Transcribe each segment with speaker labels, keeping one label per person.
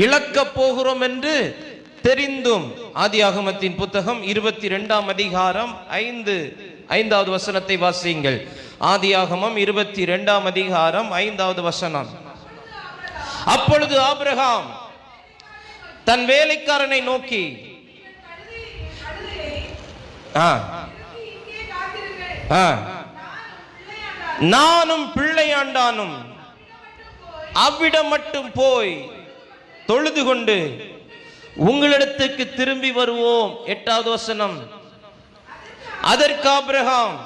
Speaker 1: இழக்க போகிறோம் என்று தெரிந்தும் ஆதியாகமத்தின் புத்தகம் இருபத்தி ரெண்டாம் அதிகாரம் ஐந்து ஐந்தாவது வசனத்தை வாசியுங்கள் ஆதியாகமம் இருபத்தி ரெண்டாம் அதிகாரம் ஐந்தாவது வசனம் அப்பொழுது ஆபிரகாம் தன் வேலைக்காரனை நோக்கி ஆ ஆ. நானும் பிள்ளையாண்டானும் அவ்விடம் மட்டும் போய் தொழுது கொண்டு உங்களிடத்துக்கு திரும்பி வருவோம். எட்டாவது வசனம். அதற்கு ஆபிரகாம்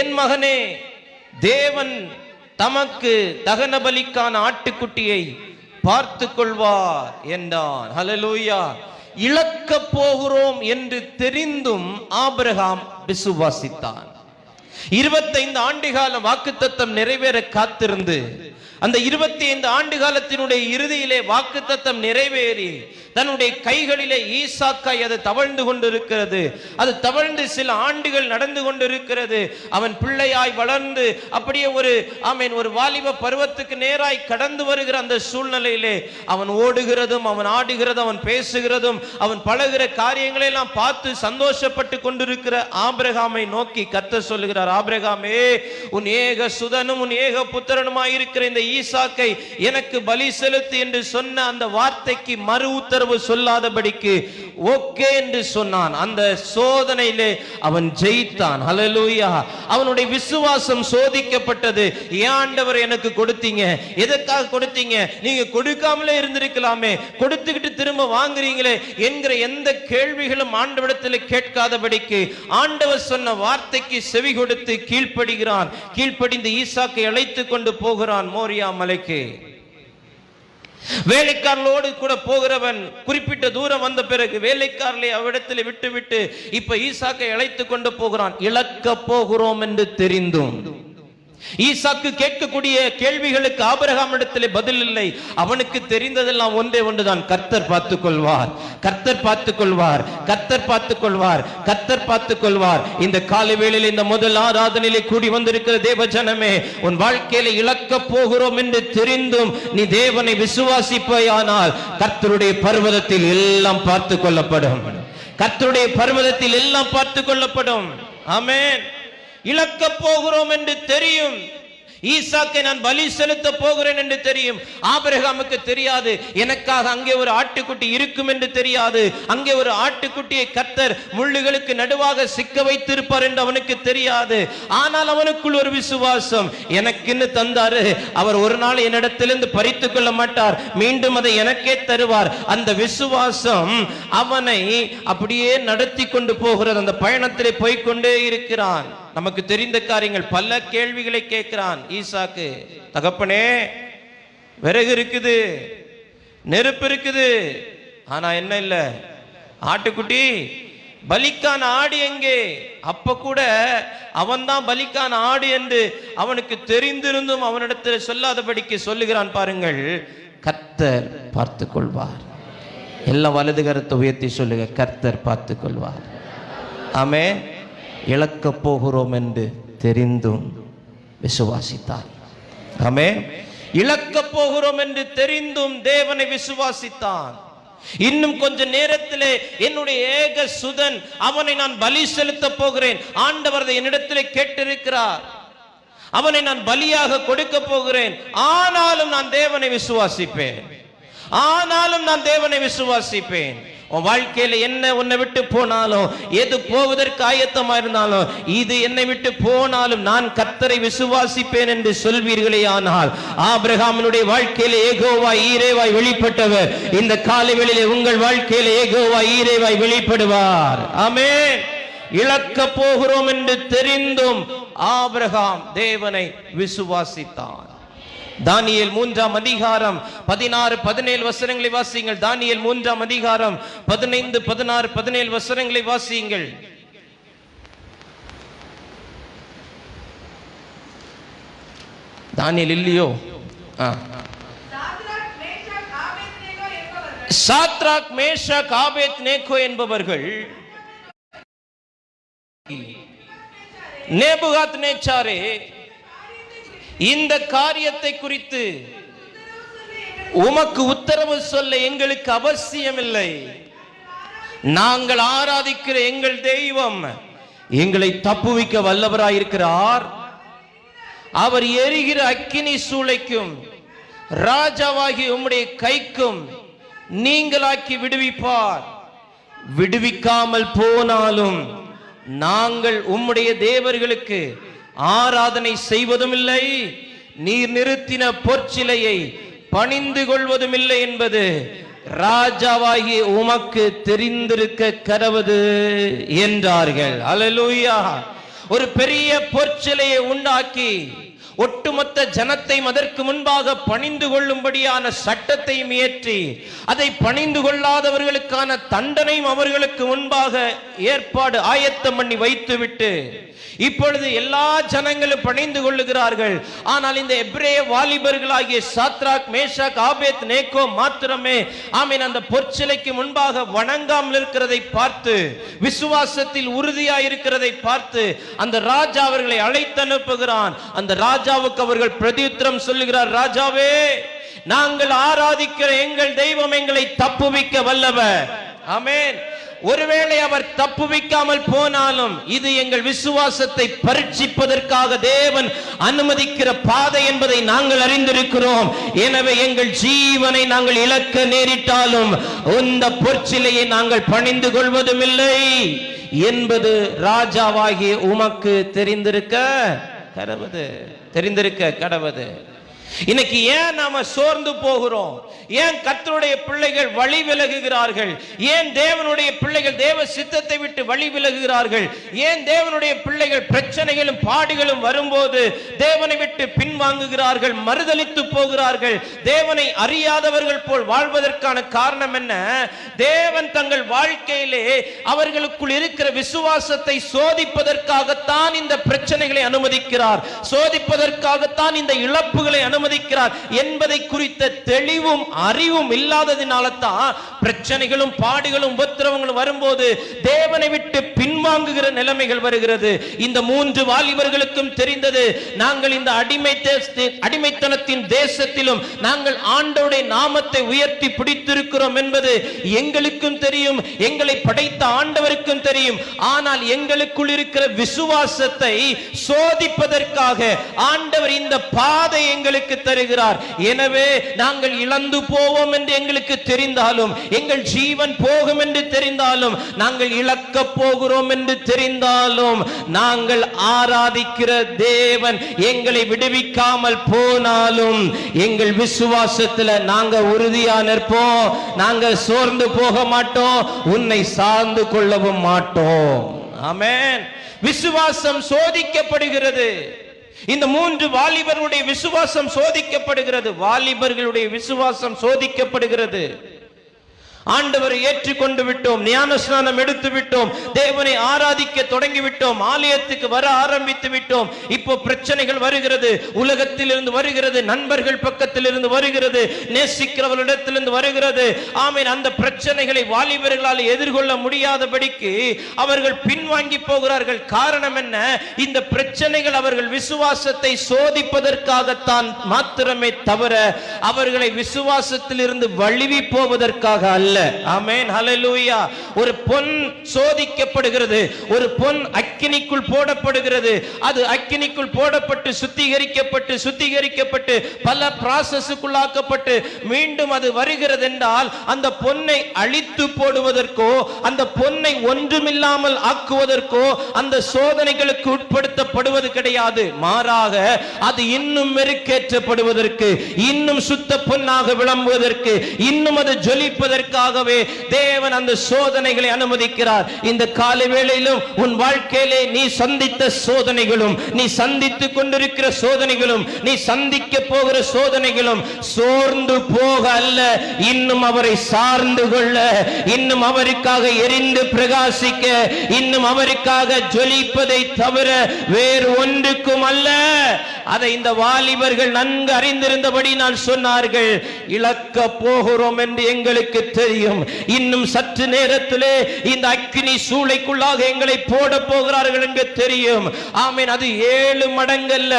Speaker 1: என் மகனே தேவன் தமக்கு தகன பலிக்கான ஆட்டுக்குட்டியை பார்த்து கொள்வார் என்றான். ஹலலூயா இழக்க போகிறோம் என்று தெரிந்தும் ஆபிரகாம் விசுவாசித்தான். இருபத்தைந்து ஆண்டு கால வாக்குத்தத்தம் நிறைவேற காத்திருந்து அந்த இருபத்தி ஐந்து ஆண்டு காலத்தினுடைய இறுதியிலே வாக்குத்தத்தம் நிறைவேறி தன்னுடைய கைகளிலே ஈசாக்காய் அது தவழ்ந்து கொண்டிருக்கிறது. அது தவழ்ந்து சில ஆண்டுகள் நடந்து கொண்டிருக்கிறது. அவன் பிள்ளையாய் வளர்ந்து அப்படியே ஒரு ஆமீன் ஒரு வாலிப பருவத்துக்கு நேராய் கடந்து வருகிற அந்த சூழ்நிலையிலே அவன் ஓடுகிறதும் அவன் ஆடுகிறதும் அவன் பேசுகிறதும் அவன் பழகிற காரியங்களை எல்லாம் பார்த்து சந்தோஷப்பட்டு கொண்டிருக்கிற ஆபிரகாமை நோக்கி கத்த சொல்லுகிறார் ஆபிரகாமே உன் ஏக சுதனும் உன் ஏக புத்திரனுமாய் இருக்கிற இந்த ஈசாக்கை எனக்கு பலி செலுத்து என்று சொன்ன அந்த வார்த்தைக்கு மறு உத்தரவு சொல்லாதபடிக்கு ஓகே என்று சொன்னான். அந்த சோதனையிலே அவன் ஜெயித்தான். ஹலலூயா அவனுடைய விசுவாசம் சோதிக்கப்பட்டது. ஏண்டவர் எனக்கு கொடுத்தீங்க. எதற்காக கொடுத்தீங்க? நீங்க கொடுக்காமலே இருந்திருக்கலாமே. கொடுத்துக்கிட்டு திரும்ப வாங்குறீங்களே என்கிற எந்த கேள்விகளும் ஆண்டவரிடத்தில் கேட்காதபடிக்கு ஆண்டவர் சொன்ன வார்த்தைக்கு செவி கொடுத்து கீழ்ப்படுகிறான். கீழ்ப்படிந்து ஈசாக்கை அழைத்து கொண்டு போகிறான். மோரிய மலைக்கு வேலைக்காரர்களோடு கூட போகிறவன் குறிப்பிட்ட தூரம் வந்த பிறகு வேலைக்காரர்களை அவ்விடத்தில் விட்டு விட்டு இப்ப ஈசாக்கை அழைத்து கொண்டு போகிறான். இழக்க போகிறோம் என்று தெரிந்தும். ஈசாக்கு கேட்கக்கூடிய கேள்விகளுக்கு ஆபரகாம் இடத்திலே பதில் இல்லை. அவனுக்கு தெரிந்ததெல்லாம் ஒன்றே ஒன்றுதான். கர்த்தர் பார்த்துக் கொள்வார் கர்த்தர் பார்த்துக் கொள்வார் கர்த்தர் பார்த்துக் கொள்வார் கர்த்தர் பார்த்துக் கொள்வார் இந்த காலை வேளையில் இந்த முதல் ஆராதனையிலே கூடி வந்திருக்கிற தேவ ஜனமே உன் வாழ்க்கையில இழக்க போகிறோம் என்று தெரிந்தும் நீ தேவனை விசுவாசிப்பாயானால் கர்த்தருடைய பர்வதத்தில் எல்லாம் பார்த்துக் கொள்ளப்படும். கர்த்தருடைய பர்வதத்தில் எல்லாம் பார்த்துக் கொள்ளப்படும். ஆமேன். இழக்க போகிறோம் என்று தெரியும். ஈசாக்கை நான் பலி செலுத்த போகிறேன் என்று தெரியும். ஆபிரகாமுக்கு தெரியாது. எனக்காக அங்கே ஒரு ஆட்டுக்குட்டி இருக்கும் என்று தெரியாது. அங்கே ஒரு ஆட்டுக்குட்டியை கத்தர் முள்ளுகளுக்கு நடுவாக சிக்க வைத்திருப்பார் என்று அவனுக்கு தெரியாது. ஆனால் அவனுக்குள் ஒரு விசுவாசம். எனக்குன்னு தந்தாரு. அவர் ஒரு நாள் என்னிடத்திலிருந்து பறித்து கொள்ள மாட்டார். மீண்டும் அதை எனக்கே தருவார். அந்த விசுவாசம் அவனை அப்படியே நடத்தி கொண்டு போகிறது. அந்த பயணத்திலே போய்க்கொண்டே இருக்கிறான். நமக்கு தெரிந்த காரியங்கள் பல கேள்விகளை கேட்கிறான் ஈசாக்கு. தகப்பனே விறகு இருக்குது நெருப்பு இருக்குது ஆனா என்ன இல்ல? ஆட்டுக்குட்டி பலிக்கான ஆடு எங்கே? அப்ப கூட அவன்தான் பலிக்கான ஆடு என்று அவனுக்கு தெரிந்திருந்தும் அவனிடத்தில் சொல்லாதபடிக்கு சொல்லுகிறான் பாருங்கள். கர்த்தர் பார்த்து கொள்வார் எல்லாம் வலது கரத்தை உயர்த்தி சொல்லுங்க கர்த்தர் பார்த்து கொள்வார் ஆமே இழக்க போகிறோம் என்று தெரிந்தும் விசுவாசித்தார். ஆமே இழக்க போகிறோம் என்று தெரிந்தும் தேவனை விசுவாசித்தான். இன்னும் கொஞ்ச நேரத்திலே என்னுடைய ஏக சுதன் அவனை நான் பலி செலுத்த போகிறேன். ஆண்டவர் என்னிடத்திலே கேட்டிருக்கிறார். அவனை நான் பலியாக கொடுக்க போகிறேன். ஆனாலும் நான் தேவனை விசுவாசிப்பேன். ஆனாலும் நான் தேவனை விசுவாசிப்பேன். உன் வாழ்க்கையில என்ன உன்னை விட்டு போனாலும் எது போவதற்கு ஆயத்தமா இருந்தாலும் இது என்னை விட்டு போனாலும் நான் கத்தரை விசுவாசிப்பேன் என்று சொல்வீர்களே ஆனால் ஆபிரகாமனுடைய வாழ்க்கையில ஏகோவாய் ஈரேவாய் வெளிப்பட்டவர். இந்த காலைகளிலே உங்கள் வாழ்க்கையில ஏகோவாய் ஈரேவாய் வெளிப்படுவார். ஆமே இழக்க போகிறோம் என்று தெரிந்தும் ஆபிரகாம் தேவனை விசுவாசித்தான். தானியல் மூன்றாம் அதிகாரம். பதினாறு பதினேழு வசனங்களை வாசியுங்கள். தானியல் மூன்றாம் அதிகாரம். பதினைந்து பதினாறு பதினேழு வசனங்களை வாசியுங்கள். தானியல் இல்லையோ? சாத்ராக் மேஷா காபேத் நேகோ என்பவர்கள் நேபுகாத் நேச்சாரே இந்த காரியத்தை குறித்து உமக்கு உத்தரவு சொல்ல எங்களுக்கு அவசியமில்லை. நாங்கள் ஆராதிக்கிற எங்கள் தெய்வம் எங்களை தப்புவிக்க வல்லவராயிருக்கிறார் அவர் எரிகிற அக்கினி சூளைக்கும் ராஜாவாகி உம்முடைய கைக்கும் நீங்களாக்கி விடுவிப்பார். விடுவிக்காமல் போனாலும் நாங்கள் உம்முடைய தேவர்களுக்கு ஆராதனை செய்வதும் இல்லை நீர் நிறுத்தின பொற்சிலையை பணிந்து கொள்வதும் இல்லை என்பது ராஜாவாகி உமக்கு தெரிந்திருக்க கரவது என்றார்கள். அலலூயா ஒரு பெரிய பொற்சிலையை உண்டாக்கி ஒட்டுமொத்த ஜனத்தையும் அதற்கு முன்பாக பணிந்து கொள்ளும்படியான சட்டத்தையும் இயற்றி அதை பணிந்து கொள்ளாதவர்களுக்கான தண்டனையும் அவர்களுக்கு முன்பாக ஏற்பாடு ஆயத்தம் பண்ணி வைத்துவிட்டு இப்பொழுது எல்லா ஜனங்களும் பணிந்து கொள்ளுகிறார்கள். ஆனால் இந்த எப்ரேய வாலிபர்களாகிய சாத்ராக் மேஷாக் ஆபேத் நேக்கோ மாத்திரமே ஆமீன் அந்த பொற்சிலைக்கு முன்பாக வணங்காமல் இருக்கிறதை பார்த்து விசுவாசத்தில் உறுதியாய் இருக்கிறதை பார்த்து அந்த ராஜா அவர்களை அழைத்து அனுப்புகிறான். அந்த ராஜாவுக்கு அவர்கள் பிரதியுத்திரம் சொல்லுகிறார் ராஜாவே நாங்கள் ஆராதிக்கிற எங்கள் தெய்வம் எங்களை தப்புவிக்க வல்லவர். ஆமேன். ஒருவேளை அவர் தப்புவிக்காமல் போனாலும் இது எங்கள் விசுவாசத்தை பரீட்சிப்பதற்காக தேவன் அனுமதிக்கிற பாதை என்பதை நாங்கள் அறிந்திருக்கிறோம். எனவே எங்கள் ஜீவனை நாங்கள் இழக்க நேரிட்டாலும் இந்த பொற்சிலையை நாங்கள் பணிந்து கொள்வதும் இல்லை என்பது ராஜாவாகிய உமக்கு தெரிந்திருக்க கடவுது. தெரிந்திருக்க கடவுது. இன்னைக்கு ஏன் நாம சோர்ந்து போகிறோம்? ஏன் கத்தருடைய பிள்ளைகள் வழி விலகுகிறார்கள்? ஏன் தேவனுடைய பிள்ளைகள் தேவ சித்தத்தை விட்டு வழி விலகுகிறார்கள்? ஏன் தேவனுடைய பிள்ளைகள் பிரச்சனைகளும் பாடுகளும் வரும்போது தேவனை விட்டு பின்வாங்குகிறார்கள் மறுதலித்து போகிறார்கள்? தேவனை அறியாதவர்கள் போல் வாழ்வதற்கான காரணம் என்ன? தேவன் தங்கள் வாழ்க்கையிலே அவர்களுக்குள் இருக்கிற விசுவாசத்தை சோதிப்பதற்காகத்தான் இந்த பிரச்சனைகளை அனுமதிக்கிறார். சோதிப்பதற்காகத்தான் இந்த இழப்புகளை அனுமதி அனுமதிக்கிறார் என்பதை குறித்த தெளிவும் அறிவும் இல்லாததினால தான் பிரச்சனைகளும் பாடுகளும் உபத்திரவங்களும் வரும்போது தேவனை விட்டு பின் பின்வாங்குகிற நிலைமைகள் வருகிறது. இந்த மூன்று வாலிபர்களுக்கும் தெரிந்தது நாங்கள் இந்த அடிமை அடிமைத்தனத்தின் தேசத்திலும் நாங்கள் ஆண்டோடைய நாமத்தை உயர்த்தி பிடித்திருக்கிறோம் என்பது எங்களுக்கும் தெரியும் எங்களை படைத்த ஆண்டவருக்கும் தெரியும். ஆனால் எங்களுக்குள் இருக்கிற விசுவாசத்தை சோதிப்பதற்காக ஆண்டவர் இந்த பாதை எங்களுக்கு தருகிறார். எனவே நாங்கள் இழந்து போவோம் என்று எங்களுக்கு தெரிந்தாலும் எங்கள் ஜீவன் போகும் என்று தெரிந்தாலும் நாங்கள் இழக்க போகிறோம் என்று தெரிந்தாலும் நாங்கள் ஆராதிக்கிற தேவன் எங்களை விடுவிக்காமல் போனாலும் எங்கள் விசுவாசத்துல நாங்க உறுதியா நிற்போம். நாங்க சோர்ந்து போக மாட்டோம். உன்னை சார்ந்து கொள்ளவும் மாட்டோம். ஆமேன். விசுவாசம் சோதிக்கப்படுகிறது. இந்த மூன்று வாலிபர்களுடைய விசுவாசம் சோதிக்கப்படுகிறது. வாலிபர்களுடைய விசுவாசம் சோதிக்கப்படுகிறது. ஆண்டவரை ஏற்றுக்கொண்டு விட்டோம் ஞான ஸ்நானம் எடுத்து விட்டோம் தேவனை ஆராதிக்க தொடங்கி விட்டோம் ஆலயத்துக்கு வர ஆரம்பித்து விட்டோம். இப்போ பிரச்சனைகள் வருகிறது உலகத்திலிருந்து வருகிறது நண்பர்கள் பக்கத்தில் இருந்து வருகிறது நேசிக்கிறவர்களிடத்திலிருந்து வருகிறது. ஆமீன் அந்த பிரச்சனைகளை வாலிபர்களால் எதிர்கொள்ள முடியாதபடிக்கு அவர்கள் பின்வாங்கி போகிறார்கள். காரணம் என்ன? இந்த பிரச்சனைகள் அவர்கள் விசுவாசத்தை சோதிப்பதற்காகத்தான் மாத்திரமே தவிர அவர்களை விசுவாசத்தில் இருந்து வழுவி போவதற்காக அல்ல. ஆமென் ஹalleluya ஒரு பொன் சோதிக்கப்படுகிறது. ஒரு பொன் அக்கினிக்குள் போடப்படுகிறது. அது அக்கினிக்குள் போடப்பட்டு சுத்திகரிக்கப்பட்டு சுத்திகரிக்கப்பட்டு பல ப்ராசஸுக்குள்ளாக்கப்பட்டு மீண்டும் அது வருகிறது என்றால் அந்த பொன்னை அழித்து போடுவதற்கோ அந்த பொன்னை ஒன்றுமில்லாமல் ஆக்குவதற்கோ அந்த சோதனைகளுக்கு உட்படுத்தப்படுவது கிடையாது. மாறாக அது இன்னும் மெருக்கேற்றப்படுவதற்கு இன்னும் சுத்த பொன்னாக விளம்புவதற்கு இன்னும் அது ஜொலிப்பதற்காக ஜொலிப்பதற்காகவே தேவன் அந்த சோதனைகளை அனுமதிக்கிறார். இந்த காலை வேளையிலும் உன் வாழ்க்கையிலே நீ சந்தித்த சோதனைகளும் நீ சந்தித்துக் கொண்டிருக்கிற சோதனைகளும் நீ சந்திக்க போகிற சோதனைகளும் சோர்ந்து போக அல்ல. இன்னும் அவரை சார்ந்து கொள்ள இன்னும் அவருக்காக எரிந்து பிரகாசிக்க இன்னும் அவருக்காக ஜொலிப்பதை தவிர வேறு ஒன்றுக்கும் அல்ல. அதை இந்த வாலிபர்கள் நன்கு அறிந்திருந்தபடி நான் சொன்னார்கள் இழக்க போகிறோம் என்று எங்களுக்கு தெரியும். இன்னும் சற்று நேரத்திலே இந்த அக்கினி சூளைக்குள்ளாக எங்களை போட போகிறார்கள் என்று தெரியும். ஆமீன் அது ஏழு மடங்கல்ல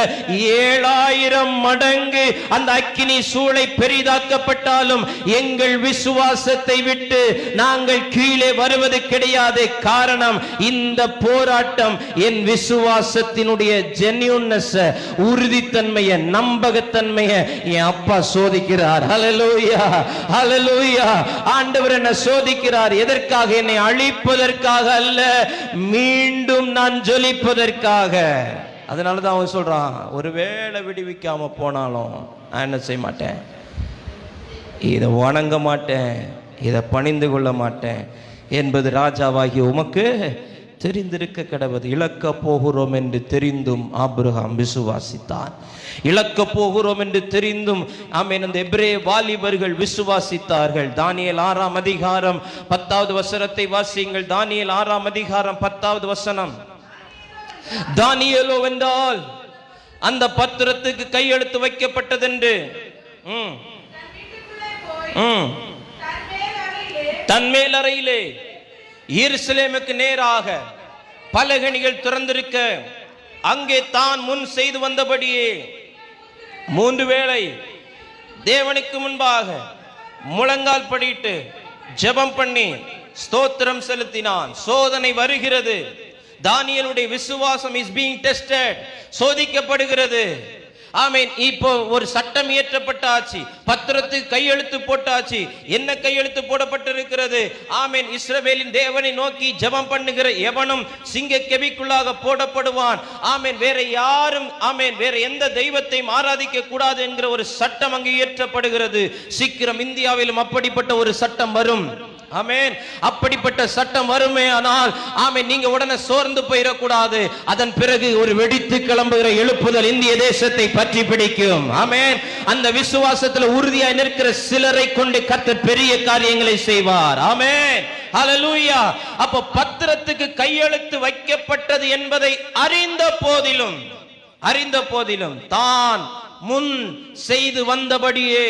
Speaker 1: ஏழாயிரம் மடங்கு அந்த அக்கினி சூளை பெரிதாக்கப்பட்டாலும் எங்கள் விசுவாசத்தை விட்டு நாங்கள் கீழே வருவது கிடையாது காரணம் இந்த போராட்டம் என் விசுவாசத்தினுடைய ஜென்யூன்னஸ் உறுதித்தன்மையை நம்பகத்தன்மையை என் அப்பா சோதிக்கிறார். ஹலலூயா ஹலலூயா ஆண்டவர் என்ன சோதிக்கிறார். எதற்காக என்னை அழிப்பதற்காக அல்ல மீண்டும் நான் ஜொலிப்பதற்காக. அதனால தான் அவன் சொல்றான் ஒருவேளை விடுவிக்காம போனாலும் நான் என்ன செய்ய மாட்டேன்? இதை வணங்க மாட்டேன் இதை பணிந்து கொள்ள மாட்டேன் என்பது ராஜாவாகி உமக்கு தெரிந்திருக்க கிடவது இழக்க போகிறோம் என்று தெரிந்தும் ஆபிரகாம் விசுவாசித்தான். இழக்க போகிறோம் என்று தெரிந்தும் ஆமேன் அந்த எப்ரே வாலிபர்கள் விசுவாசித்தார்கள். தானியல் ஆறாம் அதிகாரம் பத்தாவது வசனத்தை வாசியுங்கள். தானியல் ஆறாம் அதிகாரம் பத்தாவது வசனம். தானியலோ வென்றால் அந்த பத்திரத்துக்கு கையெழுத்து வைக்கப்பட்டதென்று. ம் ம் தன்மேல் அறையிலே எருசலேமுக்கு நேராக பலகணிகள் திறந்திருக்க அங்கே தான் முன் செய்து வந்தபடியே மூன்று வேளை தேவனுக்கு முன்பாக முழங்கால் படிட்டு ஜெபம் பண்ணி ஸ்தோத்திரம் செலுத்தினான். சோதனை வருகிறது. தானியலுடைய விசுவாசம் இஸ் பீங் டெஸ்டட் சோதிக்கப்படுகிறது. ஆமீன். இப்போ ஒரு சட்டம் இயற்றப்பட்ட ஆட்சி பத்திரத்து கையெழுத்து போட்டாச்சு. என்ன கையெழுத்து போடப்பட்டிருக்கிறது? ஆமீன். இஸ்ரவேலின் தேவனை நோக்கி ஜெபம் பண்ணுகிற எவனும் சிங்க கெவிக்குள்ளாக போடப்படுவான். ஆமீன். வேற யாரும் ஆமீன் வேற எந்த தெய்வத்தையும் ஆராதிக்க கூடாது என்கிற ஒரு சட்டம் அங்கு இயற்றப்படுகிறது. சீக்கிரம் இந்தியாவிலும் அப்படிப்பட்ட ஒரு சட்டம் வரும். ஆமென். அப்படிப்பட்ட சட்டம் வருமே ஆனால் ஆமே நீங்க உடனே சோர்ந்து போயிடக்கூடாது. அதன் பிறகு ஒரு வெடித்து கிளம்புகிற எழுப்புதல் இந்திய தேசத்தை பற்றி பிடிக்கும். ஆமேன். அந்த விசுவாசத்துல உறுதியாய் நிற்கிற சிலரை கொண்டு கத்த பெரிய காரியங்களை செய்வார். ஆமேன். ஹalleluya அப்ப பத்திரத்துக்கு கையெழுத்து வைக்கப்பட்டது என்பதை அறிந்த போதிலும் அறிந்த போதிலும் தான் முன் செய்து வந்தபடியே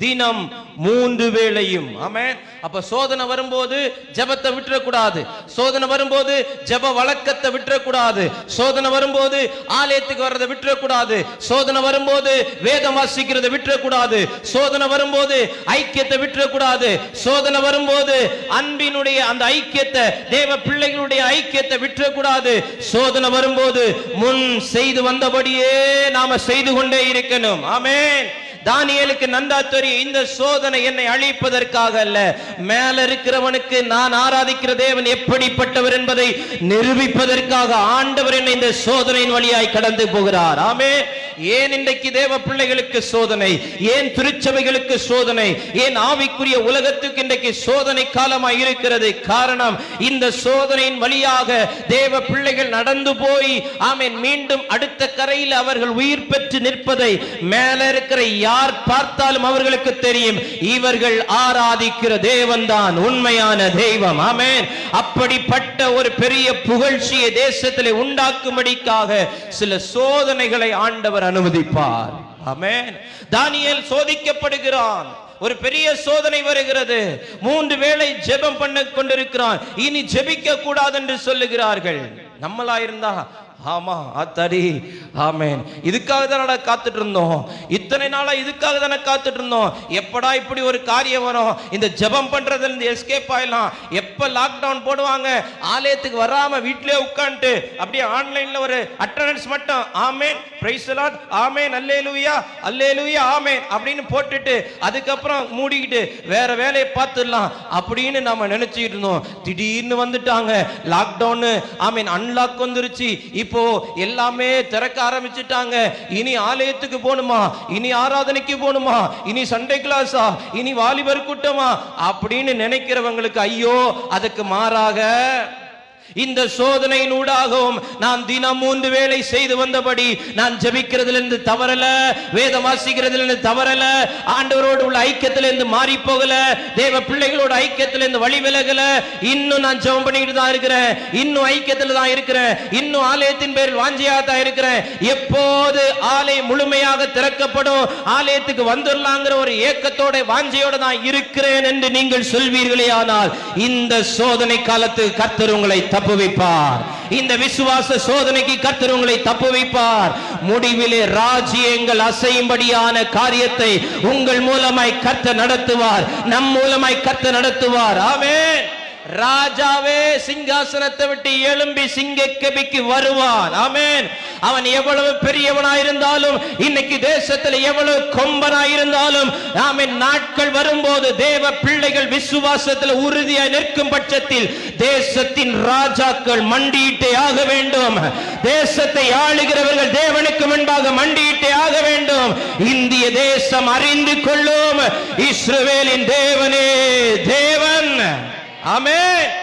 Speaker 1: தினம் மூன்று வேளையும். ஆமே அப்ப சோதனை வரும்போது ஜெபத்தை விட்டுறக்கூடாது. சோதனை வரும்போது ஜெப வழக்கத்தை விட்டுறக்கூடாது. சோதனை வரும்போது ஆலயத்துக்கு வர்றதை விட்டுறக்கூடாது. சோதனை வரும்போது வேதம் வாசிக்கிறத விட்டுறக்கூடாது. சோதனை வரும்போது ஐக்கியத்தை விட்டுறக்கூடாது. சோதனை வரும்போது அன்பினுடைய அந்த ஐக்கியத்தை தேவ பிள்ளைகளுடைய ஐக்கியத்தை விட்டுறக்கூடாது. சோதனை வரும்போது முன் செய்து வந்தபடியே நாம செய்து கொண்டே இருக்கணும். ஆமேன். தானியலுக்கு நந்தா தெரியும் இந்த சோதனை என்னை அழிப்பதற்காக அல்ல. மேல இருக்கிறவனுக்கு நான் ஆராதிக்கிற தேவன் எப்படிப்பட்டவர் என்பதை நிரூபிப்பதற்காக ஆண்டவர் என்னை இந்த சோதனையின் வழியாய் கடந்து போகிறார். ஆமே ஏன் இன்றைக்கு தேவ பிள்ளைகளுக்கு சோதனை? ஏன் திருச்சபைகளுக்கு சோதனை? ஏன் ஆவிக்குரிய உலகத்துக்கு இன்றைக்கு சோதனை காலமாய் இருக்கிறது? காரணம் இந்த சோதனையின் வழியாக தேவ பிள்ளைகள் நடந்து போய் ஆமேன் மீண்டும் அடுத்த கரையில் அவர்கள் உயிர் பெற்று நிற்பதை மேல இருக்கிற யார் பார்த்தாலும் அவர்களுக்கு தெரியும். இவர்கள் ஆராதிக்கிற தேவன்தான் உண்மையான தெய்வம். ஆமேன். அப்படிப்பட்ட ஒரு பெரிய புகழ்ச்சியை தேசத்திலே உண்டாக்கும்படிக்காக சில சோதனைகளை ஆண்டவர் அனுமதிப்பார். ஆமென். தானியேல் சோதிக்கப்படுகிறான். ஒரு பெரிய சோதனை வருகிறது. மூன்று வேளை ஜெபம் பண்ண கொண்டிருக்கிறான். இனி ஜெபிக்க கூடாது என்று சொல்லுகிறார்கள். நம்மளா இருந்தா ஆமா ஆத்தாடி. ஆமேன். இதுக்காக தானடா காத்துட்டு இருந்தோம் இத்தனை நாளா இதுக்காக தானே காத்துட்டு இருந்தோம் எப்படா இப்படி ஒரு காரியம் வரும்? இந்த ஜெபம் பண்றதுல இருந்து எஸ்கேப் ஆயிடலாம். எப்ப லாக்டவுன் போடுவாங்க? ஆலயத்துக்கு வராம வீட்டிலே உட்காந்துட்டு அப்படியே ஆன்லைன்ல ஒரு அட்டண்டன்ஸ் மட்டும். Amen. Praise lord amen. Hallelujah அல்லே லூயா ஆமேன். அப்படின்னு போட்டுட்டு அதுக்கப்புறம் மூடிக்கிட்டு வேற வேலையை பார்த்துடலாம். அப்படின்னு நம்ம நினைச்சிட்டு இருந்தோம். திடீர்னு வந்துட்டாங்க. லாக்டவுன் ஆமீன் அன்லாக் வந்துருச்சு. இப்போ எல்லாமே திறக்க ஆரம்பிச்சிட்டாங்க. இனி ஆலயத்துக்கு போகணுமா? இனி ஆராதனைக்கு போகணுமா? இனி சண்டே கிளாஸா இனி வாலிபர் கூட்டமா? அப்படின்னு நினைக்கிறவங்களுக்கு ஐயோ அதுக்கு மாறாக இந்த சோதனையினூடாகவும் நான் தினம் மூன்று வேளை செய்து வந்தபடி நான் ஜெபிக்கிறதிலிருந்து தவறல வேதம் வாசிக்கிறதிலிருந்து தவறல ஆண்டவரோடு உள்ள ஐக்கியத்திலிருந்து மாறி போகல தேவ பிள்ளைகளோட ஐக்கியத்திலிருந்து வழி விலகல. இன்னும் நான் ஜெபம் பண்ணிட்டு தான் இருக்கிறேன். இன்னும் ஐக்கியத்துல தான் இருக்கிறேன். இன்னும் ஆலயத்தின் பேரில் வாஞ்சியா தான் இருக்கிறேன். எப்போது ஆலயம் முழுமையாக திறக்கப்படும் ஆலயத்துக்கு வந்துடலாங்கிற ஒரு ஏக்கத்தோட வாஞ்சையோட தான் இருக்கிறேன் என்று நீங்கள் சொல்வீர்களே ஆனால் இந்த சோதனை காலத்துக்கு கர்த்தர் உங்களை தப்புவிப்பார். இந்த விசுவாச சோதனைக்கு கர்த்தர் உங்களை தப்பு வைப்பார் முடிவிலே ராஜ்யங்கள் அசையும்படியான காரியத்தை உங்கள் மூலமாய் கர்த்தர் நடத்துவார். நம் மூலமாய் கர்த்தர் நடத்துவார். ஆமே ராஜாவே சிங்காசனத்தை விட்டு எழும்பி சிங்கக்கபிக்கு வருவான் ஆமேன். அவன் எவ்வளவு பெரியவனாயிருந்தாலும் இன்னைக்கு தேசத்தில் எவ்வளவு கொம்பனாயிருந்தாலும் ஆமென் நாட்கள் வரும்போது தேவ பிள்ளைகள் விசுவாசத்தில் உறுதியாய் நிற்கும் பட்சத்தில் தேசத்தின் ராஜாக்கள் மண்டியிட்டே ஆக வேண்டும். தேசத்தை ஆளுகிறவர்கள் தேவனுக்கு முன்பாக மண்டியிட்டே ஆக வேண்டும். இந்திய தேசம் அறிந்து கொள்ளும். இஸ்ரவேலின் தேவனே தேவன். ஆமென்.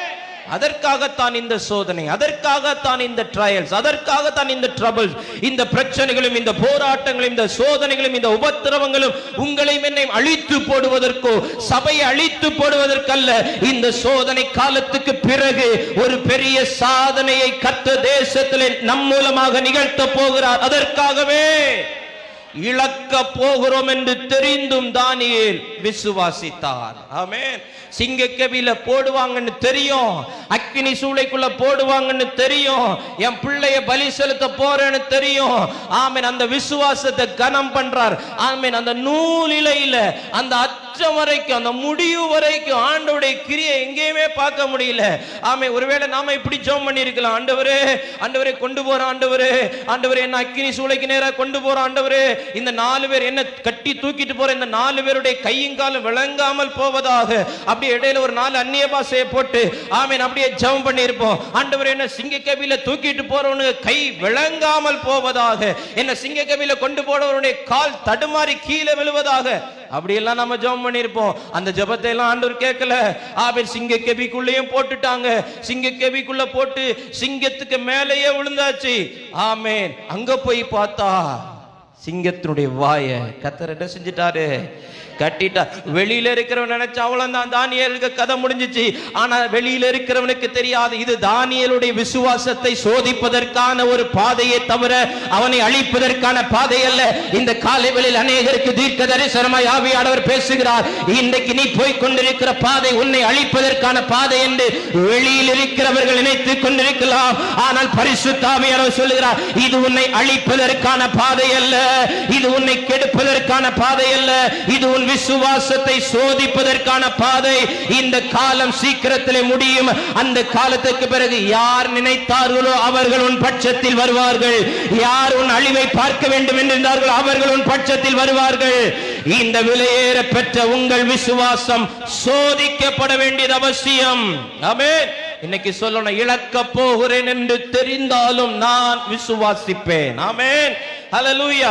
Speaker 1: அதற்காகத்தான் இந்த சோதனை அதற்காகத்தான் இந்த ட்ரையல்ஸ் அதற்காகத்தான் இந்த ட்ரபிள்ஸ் இந்த பிரச்சனைகளும் இந்த போராட்டங்களும் இந்த சோதனைகளும் இந்த உபத்திரவங்களும் உங்களையும் என்னையும் அழித்து போடுவதற்கோ சபையை அழித்து போடுவதற்கல்ல. இந்த சோதனை காலத்துக்கு பிறகு ஒரு பெரிய சாதனையை கத்த தேசத்தில் நம் மூலமாக நிகழ்த்த போகிறார். அதற்காகவே இழக்க போகிறோம் என்று தெரிந்தும் தானியேல் விசுவாசித்தார். ஆமென். சிங்கக்கவில போடுவாங்கன்னு தெரியும். அக்கினி சூளைக்குள்ள போடுவாங்கன்னு தெரியும். என் பிள்ளைய பலி செலுத்த போறேன்னு தெரியும். ஆமென் அந்த விசுவாசத்தை கனம் பண்றார். ஆமென் அந்த நூலிலையில அந்த அச்சம் வரைக்கும் அந்த முடிவு வரைக்கும் ஆண்டவருடைய கிரியை எங்கேயுமே பார்க்க முடியல. ஆமே ஒருவேளை நாம இப்படி ஜோம் பண்ணியிருக்கலாம். ஆண்டவரே ஆண்டவரே கொண்டு போற ஆண்டவரே ஆண்டவரே என்ன அக்கினி சூளைக்கு நேராக கொண்டு போற ஆண்டவரே இந்த நாலு பேர் என்ன கட்டி தூக்கிட்டு போற இந்த நாலு பேருடைய கையும் நீங்காலும் விளங்காமல் போவதாக அப்படியே இடையில ஒரு நாலு அந்நிய பாசையை போட்டு ஆமீன் அப்படியே ஜெபம் பண்ணியிருப்போம். ஆண்டவர் என்ன சிங்க கவியில தூக்கிட்டு போறவனுக்கு கை விளங்காமல் போவதாக என்ன சிங்க கவியில கொண்டு போனவருடைய கால் தடுமாறி கீழே விழுவதாக அப்படியெல்லாம் நம்ம ஜெபம் பண்ணியிருப்போம். அந்த ஜெபத்தை எல்லாம் ஆண்டவர் கேட்கல. ஆபேல் சிங்க கெபிக்குள்ளேயும் போட்டுட்டாங்க. சிங்க கெபிக்குள்ள போட்டு சிங்கத்துக்கு மேலேயே விழுந்தாச்சு. ஆமேன். அங்க போய் பார்த்தா சிங்கத்தினுடைய வாய கத்தர் என்ன செஞ்சிட்டாரு? கட்டிட்டா. வெளியில இருக்கிறவன் நினைச்சா அவ்வளவுதான். தானியலுக்கு கதை முடிஞ்சிச்சு. ஆனா வெளியில இருக்கிறவனுக்கு தெரியாது. இது தானியலுடைய விசுவாசத்தை சோதிப்பதற்கான ஒரு பாதையை தவிர அவனை அழிப்பதற்கான பாதை அல்ல. இந்த காலைகளில் அநேகருக்கு தீர்க்க தரிசனமாய் ஆவியானவர் பேசுகிறார். இன்றைக்கு நீ போய் கொண்டிருக்கிற பாதை உன்னை அழிப்பதற்கான பாதை என்று வெளியில் இருக்கிறவர்கள் நினைத்துக் கொண்டிருக்கலாம். ஆனால் பரிசுத்தாவியானவர் சொல்லுகிறார் இது உன்னை அழிப்பதற்கான பாதை அல்ல. இது உன்னை கெடுப்பதற்கான பாதை அல்ல. இது உன் விசுவாசத்தை சோதிப்பதற்கான பாதை இந்த காலம் சீக்கிரத்தில் முடியும். அந்த காலத்துக்கு பிறகு யார் நினைத்தார்களோ அவர்கள் உன் பட்சத்தில் வருவார்கள். யார் உன் அழிவை பார்க்க வேண்டும் என்றிருந்தார்கள் அவர்கள் உன் பட்சத்தில் வருவார்கள். இந்த விலையேற பெற்ற உங்கள் விசுவாசம் சோதிக்கப்பட வேண்டியது அவசியம். ஆமென். இன்னைக்கு சொல்லணும் இழக்க போகிறேன் என்று தெரிந்தாலும் நான் விசுவாசிப்பேன். ஆமேன். ஹலலூயா